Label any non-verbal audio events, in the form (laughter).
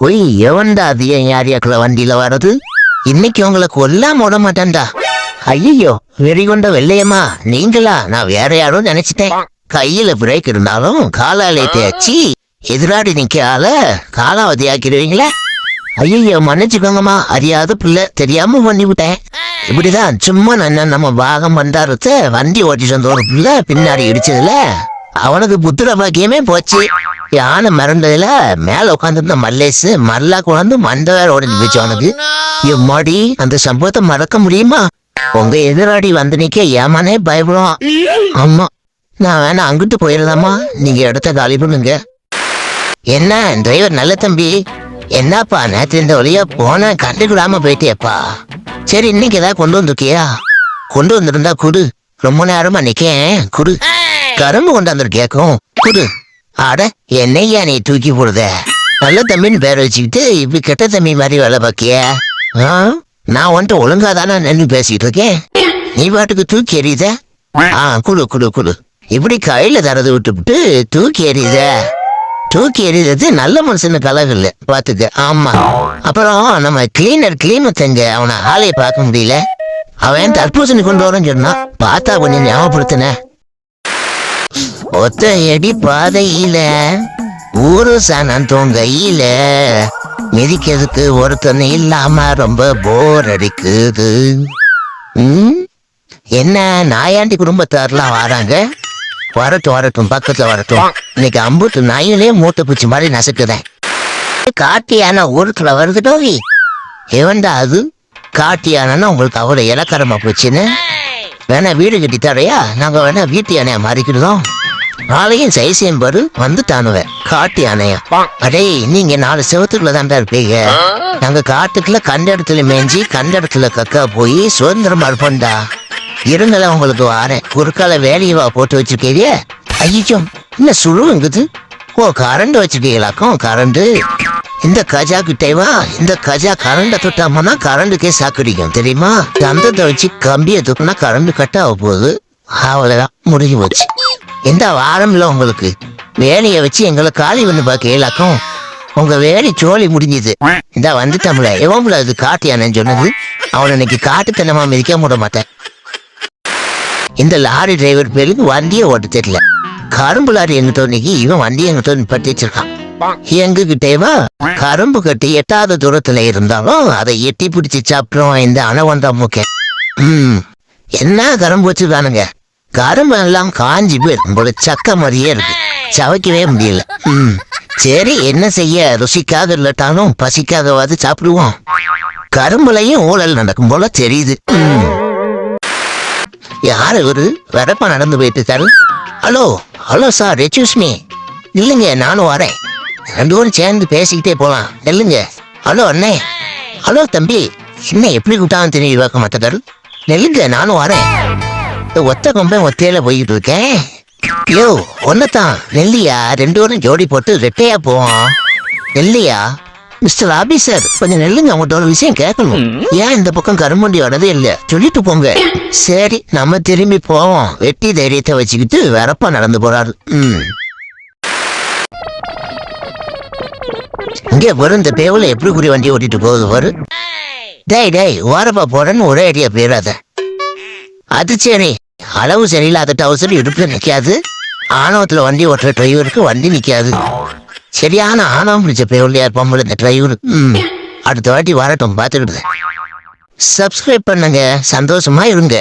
Y எவன்டா அது என் ஏரியாக்குள்ள வண்டியில வர்றது? இன்னைக்கு உங்களை கொல்லாம விட மாட்டேன்டா. ஐயோ வெறி கொண்ட வெள்ளையம்மா. நீங்களா? நான் வேற யாரும் நினைச்சிட்டேன். கையில பிரேக் இருந்தாலும் காலாலை தேய்ச்சி எதிராடி நிக்கால காலாவதி ஆக்கிடுவீங்களே? ஐயோ மன்னிச்சுக்கோங்கம்மா. அறியாத பிள்ளை தெரியாம பண்ணி விட்டேன். இப்படிதான் சும்மா நான் நம்ம பாகம் வந்தாரத்த வண்டி ஓட்டிட்டு வந்த ஒரு பிள்ளை பின்னாடி இடிச்சதுல அவனுக்கு புத்திர பாக்கியமே போச்சு. யானை மறந்ததுல மேல உட்காந்துருந்த மல்லேசு மல்லா குழந்து ஓடி போச்சு அவனுக்கு எம்மாடி அந்த சம்பவத்தை மறக்க முடியுமா? உங்க எதிராடி வந்து நிக்க ஏமானே பயப்படும் (laughs) ஆமா. நான் வேணா அங்கிட்டு போயிடலாமா? நீங்க இடத்த காலி பண்ணுங்க. என்ன டிரைவர் நல்ல தம்பி? என்னப்பா நேற்று இந்த வழியா போன கண்டுக்கிடாம போயிட்டியப்பா. சரி இன்னைக்கு ஏதாவது கொண்டு வந்திருக்கியா? கொண்டு வந்திருந்தா குடு. ரொம்ப நேரமா நிக்கேன். குடு. கரும்பு கொண்டாந்து கேக்கும் குடு. அட என்னையா நீ தூக்கி போடுத? நல்ல தம்பின்னு பேர் வச்சுக்கிட்டு இப்படி கெட்ட தம்பி மாதிரி வேலை பார்க்கிய? ஆ? நான் வந்துட்டு ஒழுங்கா தானே நின்று பேசிட்டு இருக்கேன். நீ பாட்டுக்கு தூக்கி எறியுத? ஆ குடு குடு குடு. இப்படி கையில தரது விட்டுவிட்டு தூக்கி எறியுத? தூக்கி எறியது நல்ல மனுஷனுக்கு அழகு இல்ல பாத்துக்க. ஆமா. அப்புறம் நம்ம கிளீனர் கிளீனர் செஞ்ச அவனை ஆளைய பார்க்க முடியல. அவன் தர்பூசணி கொண்டு வரேன்னு சொன்னான். பார்த்தா கொஞ்சம் ஞாபகப்படுத்தினேன். ஒத்த அடி பாதையில ஊரு சனம் தொங்கையில. மிதிக்கிறதுக்கு ஒருத்தன் இல்லாம ரொம்ப போர் அடிக்குது? என்ன நாயாண்டி குடும்பத்தாரெல்லாம் வராங்க? வரட்டும் வரட்டும் பக்கத்துல வரட்டும். இன்னைக்கு அம்புட்டு நாயிலே மூட்டை பூச்சி மாதிரி நசுக்குதேன். காட்டு யானை ஊருக்குள்ள வருது டோவி எவன்டா அது? காட்டு யானைன்னா உங்களுக்கு அவ்வளவு இலக்கரமா போச்சுன்னு? வேணா வீடு கட்டி தரையா? நாங்க வேணா வீட்டு யானையா மாறிக்கிடுதோம். நாளையும் சைசியம் பாரு வந்து தானுவேன் காட்டு யானையா. அடே நீங்க நாலு செவத்துக்குள்ள தான்டா இருப்பீங்க நாங்க காட்டுக்குள்ள கண்ட இடத்துல மேய்ஞ்சி கண்ட இடத்துல கக்கா போய் சுதந்திரமா இருப்போம்டா. இருங்கள உங்களுக்கு வாரேன். குறுக்கால வேலையவா போட்டு வச்சிருக்கீங்க? ஐயோ என்ன சுழுவுங்குது ஓ கரண்ட் வச்சிருக்கீங்களாக்கும் கரண்ட். இந்த கஜா கிட்டேவா இந்த கஜா கரண்ட தொட்டாமனா கரண்டுக்கே சாக்கடிக்கும் தெரியுமா? தந்தத்தை வச்சு கம்பியை தூக்குனா கரண்ட் கட் ஆக போகுது. அவ்வளவுதான் முடிஞ்சு போச்சு. எந்த வாரம் இல்ல உங்களுக்கு? வேலையை வச்சு எங்களை காலி வந்து பார்க்கலாக்கும் உங்க வேலை சோழி முடிஞ்சது. இந்த வந்துட்டோம்ல எவன்ல அது காட்டியானு சொன்னது? அவனை இன்னைக்கு காட்டுத்தனமா மிதிக்க விட மாட்டேன். இந்த லாரி டிரைவர் பேருக்கு வண்டியை ஓட்ட தெரியல. கரும்பு லாரி எங்கிட்ட இன்னைக்கு இவன் வண்டியை எங்கிட்ட நிப்பாட்டி வச்சிருக்கான். எங்க கிட்டேவா கரும்பு கட்டி எட்டாத தூரத்துல இருந்தாலும் அதை எட்டி பிடிச்சு சாப்பிடுவோம் இந்த அணவந்தா மூக்க ம். என்ன கரும்பு வச்சிருக்கானுங்க? கரும்பு எல்லாம் காஞ்சி போய் உங்களோட சக்க மாதிரியே இருக்கு. சவைக்கவே முடியல. ம். சரி என்ன செய்ய? ருசிக்காக இல்லட்டாலும் பசிக்காகவாது சாப்பிடுவோம். கரும்புலையும் ஊழல் நடக்கும் போல தெரியுது. யார் இவரு? வரப்பா நடந்து போயிட்டு இருக்காரு. Hello hello sir excuse me. இல்லைங்க நானும் வரேன். ரெண்டு பேரும் சேர்ந்து பேசிக்கிட்டே போகலாம் நெல்லுங்க. ஹலோ அண்ணே. ஹலோ தம்பி. என்ன எப்படி கூட்டான்னு தெரியும் பார்க்க மாட்டேதாரு நெல்லுங்க நானும் வரேன். ஒத்த கொம்பன் ஒத்தையில போய்கிட்டு இருக்கேன் யோ ஒன்னதான் நெல்லியா ரெண்டு பேரும் ஜோடி போட்டு ரெட்டையா போவோம் நெல்லியா மிஸ்டர் ஆபீசர் கொஞ்சம் நெல்லுங்க. அவங்கள்ட்ட ஒரு விஷயம் கேட்கணும். ஏன் இந்த பக்கம் கரும்பண்டி வரதே இல்ல? சொல்லிட்டு போங்க. சரி நம்ம திரும்பி போவோம். வெட்டி தைரியத்தை வச்சுக்கிட்டு வரப்பா நடந்து போறாரு. ம். இங்கே வரும் இந்த பேவல எப்படி குறி வண்டி ஓட்டிட்டு போகுது பாரு. டேய் டேய் ஓரப்பா போறேன்னு ஒரே அடியா போயிடாத அது சரி. அளவு சரியில்லாத டவுசர் இடுப்பில் நிற்காது ஆணவத்தில் வண்டி ஓட்டுற டிரைவருக்கு வண்டி நிற்காது சரியான ஆணவம் பிடிச்ச பேவலியா இருப்பான் இந்த டிரைவர் ம் அடுத்த வாட்டி வரட்டும் பார்த்துக்கிட்டு சப்ஸ்கிரைப் பண்ணுங்க சந்தோஷமா இருங்க.